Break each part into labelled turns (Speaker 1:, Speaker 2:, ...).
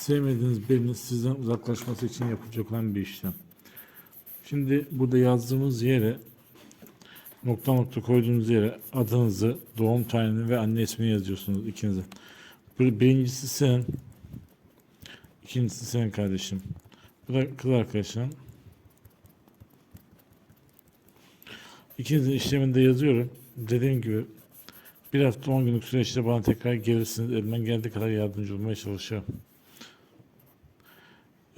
Speaker 1: sevmediğiniz birinin sizden uzaklaşması için yapılacak olan bir işlem. Şimdi burada yazdığımız yere nokta nokta koyduğunuz yere adınızı, doğum tarihini ve anne ismini yazıyorsunuz ikinize. Bir- Birincisi senin, ikincisi senin kardeşim. Bu da kız arkadaşın. İkinizin işleminde yazıyorum. Dediğim gibi bir hafta 10 günlük süreçte bana tekrar gelirsiniz. Elimden geldiği kadar yardımcı olmaya çalışıyorum.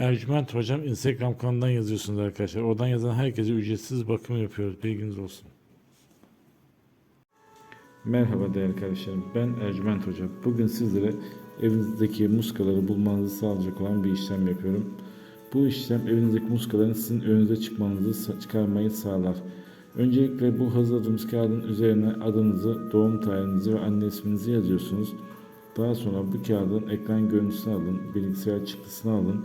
Speaker 1: Ercüment Hocam Instagram kanalından yazıyorsunuz arkadaşlar. Oradan yazan herkese ücretsiz bakım yapıyoruz. Bilginiz olsun. Merhaba değerli kardeşlerim. Ben Ercüment Hoca. Bugün sizlere evinizdeki muskaları bulmanızı sağlayacak olan bir işlem yapıyorum. Bu işlem evinizdeki muskaların sizin önünüze çıkmanızı çıkarmayı sağlar. Öncelikle bu hazırladığımız kağıdın üzerine adınızı, doğum tarihinizi ve anne isminizi yazıyorsunuz. Daha sonra bu kağıdın ekran görüntüsünü alın, bilgisayar çıktısını alın